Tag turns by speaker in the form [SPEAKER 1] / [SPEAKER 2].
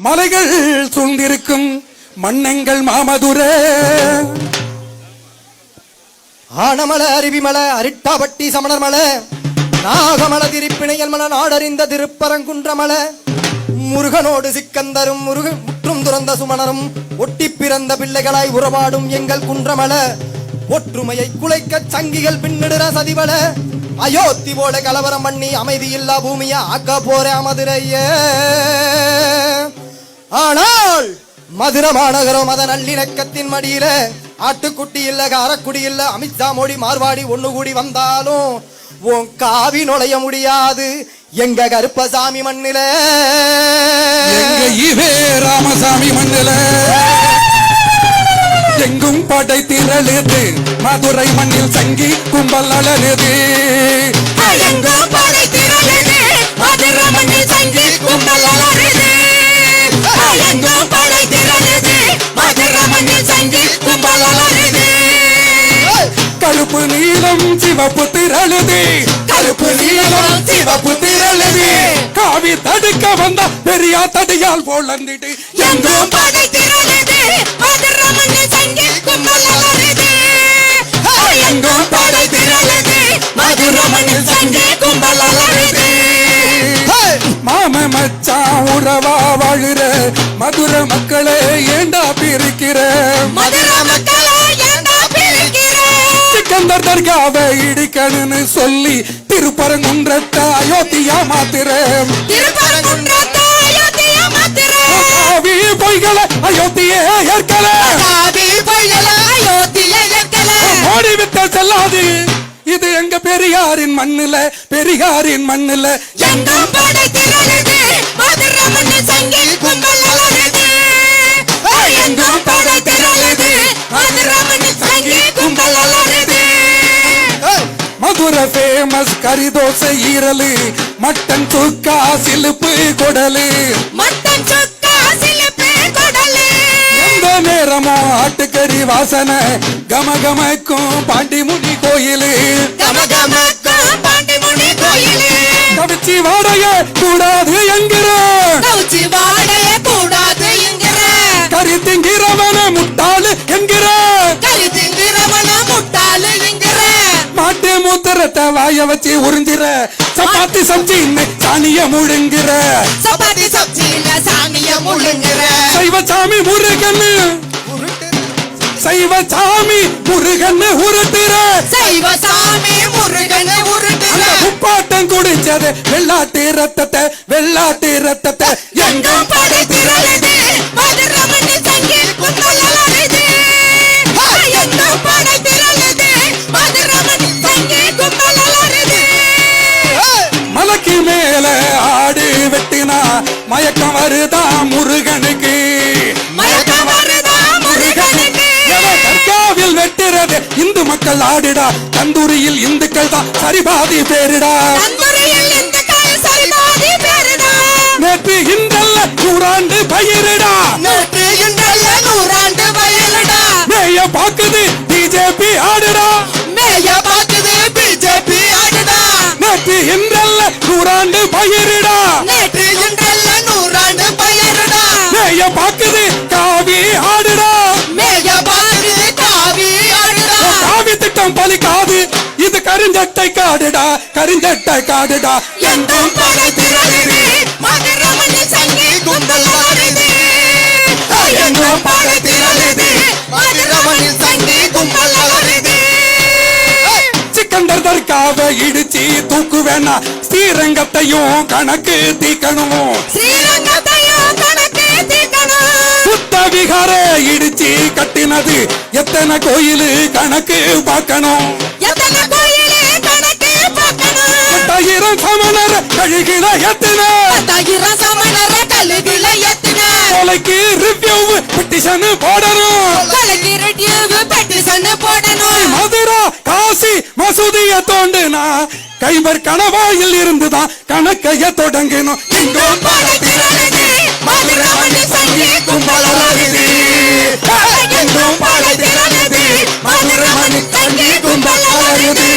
[SPEAKER 1] மலைகள் சூழ்ந்திருக்கும் மண்ணங்கள் மாமதுர.
[SPEAKER 2] ஆனமல அருவிமல அரிட்டாபட்டி சமணர் மலை நாகமல திருப்பிணையல் மல நாடறிந்த திருப்பரங்குன்றமல முருகனோடு சிக்கந்தரும் முருக முற்றும் துறந்த சுமணரும் ஒட்டி பிறந்த பிள்ளைகளாய் உறவாடும் எங்கள் குன்றமல ஒற்றுமையை குலைக்க சங்கிகள் பின்னிடுற சதிவல அயோத்தி போல கலவரம் பண்ணி அமைதியில்லா பூமியை ஆக்க போற மதுரையே ஆனால் மதுர மாநகரம் மத நல்லிணக்கத்தின் மடியில ஆட்டுக்குட்டி இல்ல காரக்குடி இல்ல அமித்ஷா மோடி மார்வாடி ஒண்ணு கூடி வந்தாலும் உன் காவி நுழைய முடியாது. எங்க கருப்பசாமி மண்ணில?
[SPEAKER 1] எங்க ஈவே ராமசாமி மண்ணில? எங்கும் படை திரளுது மதுரை மண்ணில் சங்கி கும்பல் அழலுது
[SPEAKER 3] எங்கோ படை திரளுது
[SPEAKER 1] கருப்பு நீலம் சிவப்பு திரளுது. கருப்பு நீலம் சிவப்பு திரளுது. காவி தடுக்க வந்த பெரியா தடியால் போலந்திட்டு
[SPEAKER 3] எங்கோ படை திரளுது. மதுரை மண்ணில் சங்கி கும்பல் அலறுது எங்கோ படை திரளுது. மதுரை மண்ணில் சங்கி கும்பல் அலறுது
[SPEAKER 1] மாம மச்சான் உறவா வாழுற மதுர மக்களே ஏண்டா பிரிக்கிற?
[SPEAKER 3] மதுரை மக்களை
[SPEAKER 1] இடிக்கணும்னு சொல்லி திருப்பரங்குன்றத்தை அயோத்தியா மாத்திர. பொய்களை அயோத்தியே ஏற்கல. ஓடி செல்லாது. இது எங்க பெரியாரின் மண்ணுல பெரியாரின் மண்ணுல.
[SPEAKER 3] எங்கும்
[SPEAKER 1] ஃபேமஸ் கரிதோசை ஈரலு மட்டன் சுக்கா சிலுப்பு கொடலு.
[SPEAKER 3] மட்டன் சுக்கா சிலிப்பு கொடலு.
[SPEAKER 1] எந்த நேரமும் ஆட்டுக்கறி வாசனை கமகமக்கும் பாண்டிமுனி கோயிலு.
[SPEAKER 3] கமகமக்கும் பாண்டிமுனி கோயிலு.
[SPEAKER 1] கவிச்சி வாடைய கூடாது வாய வச்சு உறிஞ்சிற. சப்பாத்தி சப்ஜி சாணிய முழுங்கிற.
[SPEAKER 3] சப்பாத்தி சப்ஜியில சாணிய முழுங்குற.
[SPEAKER 1] சைவ சாமி முருகன் சைவ சாமி முருகன் உருட்டுற.
[SPEAKER 3] சைவ சாமி முருகனை உருட்டுற.
[SPEAKER 1] முப்பாட்டம் குடிச்சது வெள்ளாட்டு ரத்தத்தை வெள்ளாட்டு ரத்தத்தை
[SPEAKER 3] எங்கும் படை
[SPEAKER 1] மேல ஆடு வெட்டினா மயக்கம் வருதா முருகனுக்கு?
[SPEAKER 3] மயக்கம் வருதா முருகனுக்கு?
[SPEAKER 1] எவன் தர்காவில் வெட்டுறது? இந்து மக்கள் ஆடுடா தந்தூரியில் இந்துக்கள் தான் சரிபாதி பேருடா. நேற்று நூறாண்டு பயிரிடா. இது கருஞ்சட்டை காடுடா கருஞ்சட்டை காடுடா.
[SPEAKER 3] எங்கும் படை திரளுது மதுரை மண்ணு சங்கி கும்பல் ஆடுது எங்கும் படை திரளுது மதுரை மண்ணு சங்கி கும்பல் ஆடுது
[SPEAKER 1] சிக்கந்தர் தர்காவை இடிச்சு தூக்கு வேணா ஸ்ரீரங்கத்தையும் கணக்கு தீக்கணும்.
[SPEAKER 3] ஸ்ரீரங்கத்தையும் கணக்கு தீர்க்கணும்
[SPEAKER 1] புத்த விகார இடிச்சு கட்டினது. எத்தனை கோயிலு கணக்கு பார்க்கணும்.
[SPEAKER 3] எத்தனை
[SPEAKER 1] பத்தாயிரம் சமணர் கழுகில எத்தனை?
[SPEAKER 3] பத்தாயிரம் சமணர கல்லுகில எத்தனை?
[SPEAKER 1] கொலைக்கு ரிவ்யூ பெட்டிஷன் போடணும்.
[SPEAKER 3] கொலைக்கு ரெடியூவு பெட்டிஷன் போடணும்.
[SPEAKER 1] மதுரா காசி மசூதிய தோண்டுனா கைவர் கணவாயில் இருந்துதான் கணக்கைய தொடங்கணும்
[SPEAKER 3] எங்கும் படை திரளுது மதுரை மண்ணு சங்கி கும்பல் அலறுது எங்கும் படை திரளுது மதுரை மண்ணு சங்கி கும்பல் அலறுது